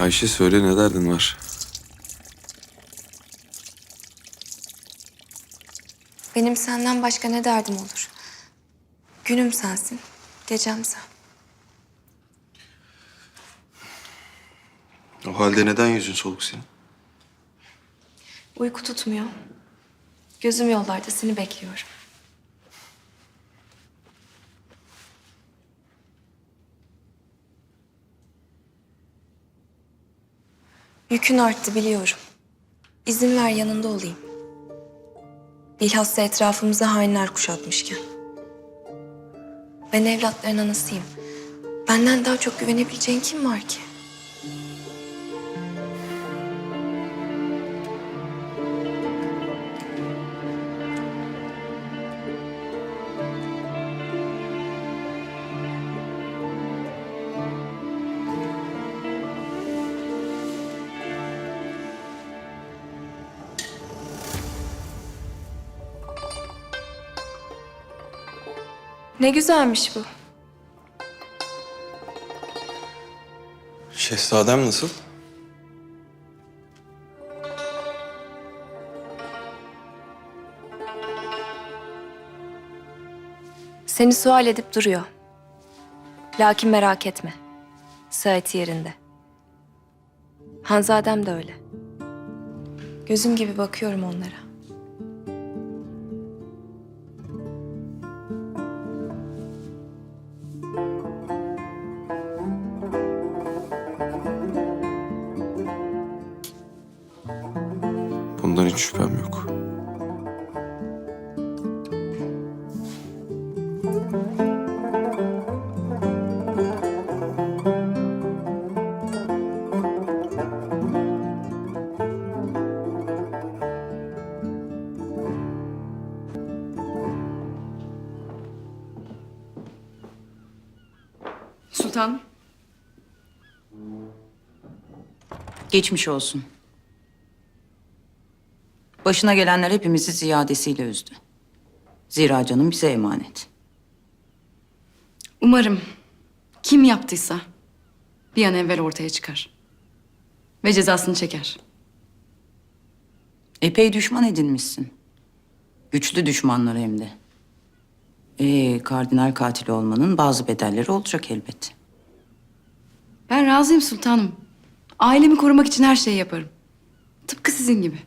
Ayşe söyle ne derdin var? Benim senden başka ne derdim olur? Günüm sensin, gecem sen. O halde neden yüzün soluk senin? Uyku tutmuyor. Gözüm yollarda seni bekliyorum. Yükün arttı biliyorum. İzin ver yanında olayım. Bilhassa etrafımızı hainler kuşatmışken. Ben evlatların anasıyım. Benden daha çok güvenebileceğin kim var ki? Ne güzelmiş bu. Şehzadem nasıl? Seni sual edip duruyor. Lakin merak etme. Sıhhati yerinde. Hanzadem de öyle. Gözüm gibi bakıyorum onlara. Hiç şüphem yok. Sultan. Geçmiş olsun. Başına gelenler hepimizi ziyadesiyle üzdü. Zira canım bize emanet. Umarım kim yaptıysa bir an evvel ortaya çıkar. Ve cezasını çeker. Epey düşman edinmişsin. Güçlü düşmanlar hem de. Ee, kardinal katili olmanın bazı bedelleri olacak elbet. Ben razıyım sultanım. Ailemi korumak için her şeyi yaparım. Tıpkı sizin gibi.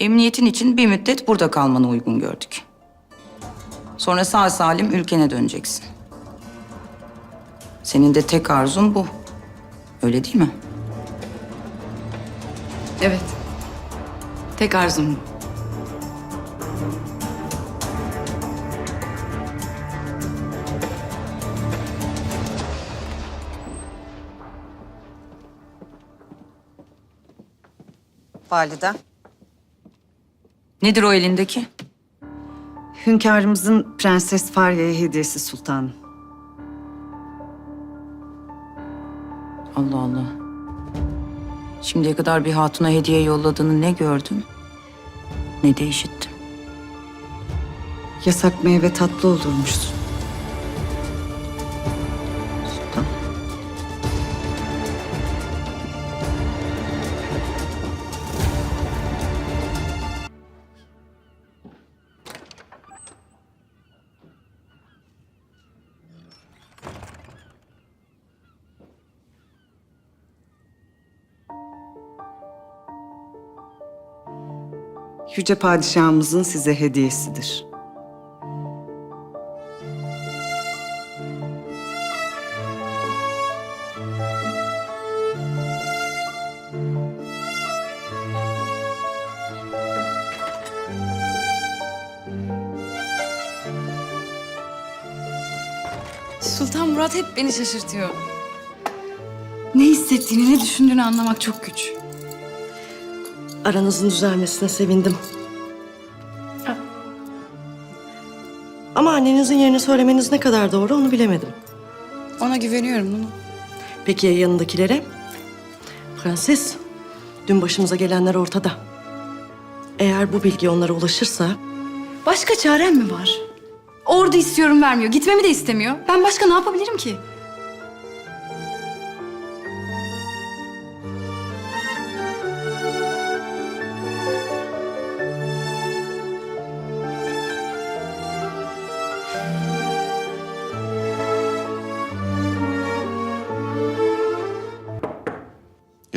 Emniyetin için bir müddet burada kalmanı uygun gördük. Sonra sağ salim ülkene döneceksin. Senin de tek arzun bu. Öyle değil mi? Evet. Tek arzum bu. Valide. Nedir o elindeki? Hünkârımızın Prenses Farya'ya hediyesi sultanım. Allah Allah. Şimdiye kadar bir hatuna hediye yolladığını ne gördün? Ne de işittim. Yasak meyve tatlı olurmuşsun. Yüce Padişahımızın size hediyesidir. Sultan Murat hep beni şaşırtıyor. Ne hissettiğini, ne düşündüğünü anlamak çok güç. Aranızın düzelmesine sevindim. Ama annenizin yerini söylemeniz ne kadar doğru onu bilemedim. Ona güveniyorum bunu. Peki ya yanındakilere? Prenses, dün başımıza gelenler ortada. Eğer bu bilgi onlara ulaşırsa Başka çarem mi var? Orada istiyorum vermiyor. Gitmemi de istemiyor. Ben başka ne yapabilirim ki?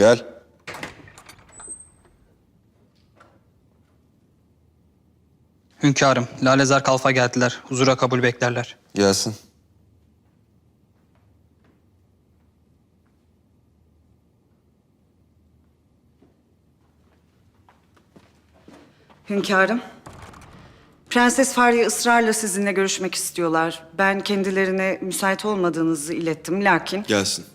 Gel. Hünkârım, Lalezar Kalf'a geldiler. Huzura kabul beklerler. Gelsin. Hünkârım. Prenses Fahriye ısrarla sizinle görüşmek istiyorlar. Ben kendilerine müsait olmadığınızı ilettim lakin... Gelsin.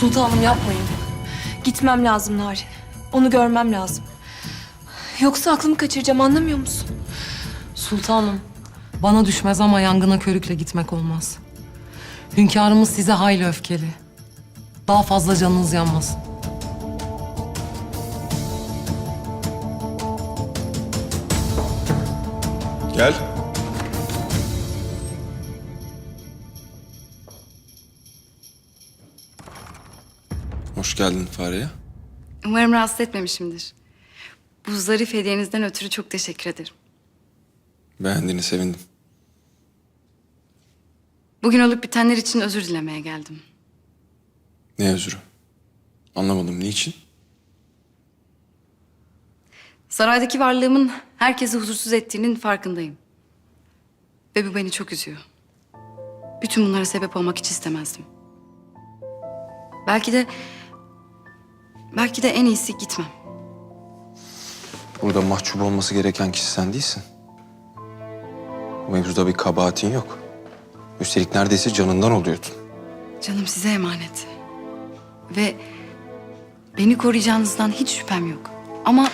Sultanım yapmayın. Gitmem lazım Narin. Onu görmem lazım. Yoksa aklımı kaçıracağım anlamıyor musun? Sultanım, bana düşmez ama yangına körükle gitmek olmaz. Hünkârımız size hayli öfkeli. Daha fazla canınız yanmasın. Gel. Hoş geldin Fahriye. Umarım rahatsız etmemişimdir. Bu zarif hediyenizden ötürü çok teşekkür ederim. Beğendiğini sevindim. Bugün olup bitenler için özür dilemeye geldim. Ne özürü? Anlamadım. Niçin? Saraydaki varlığımın herkesi huzursuz ettiğinin farkındayım. Ve bu beni çok üzüyor. Bütün bunlara sebep olmak hiç istemezdim. Belki de... Belki de en iyisi gitmem. Burada mahcup olması gereken kişi sen değilsin. Bu mevzuda bir kabahatin yok. Üstelik neredeyse canından oluyordun. Canım size emanet. Ve beni koruyacağınızdan hiç şüphem yok. Ama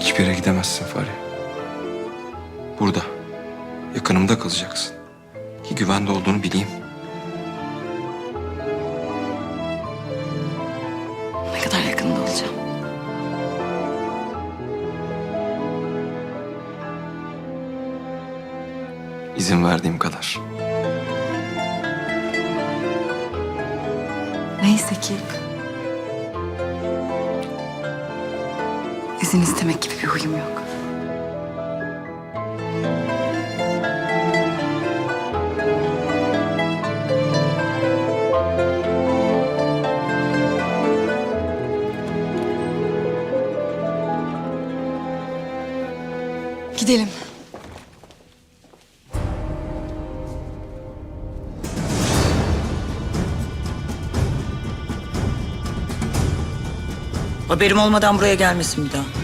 Hiçbir yere gidemezsin Fahriye. Burada. Yakınımda kalacaksın. Ki güvende olduğunu bileyim. ne kadar yakında olacağım. İzin verdiğim kadar. Neyse ki... İzin istemek gibi bir huyum yok. Gidelim. Haberim olmadan buraya gelmesin bir daha.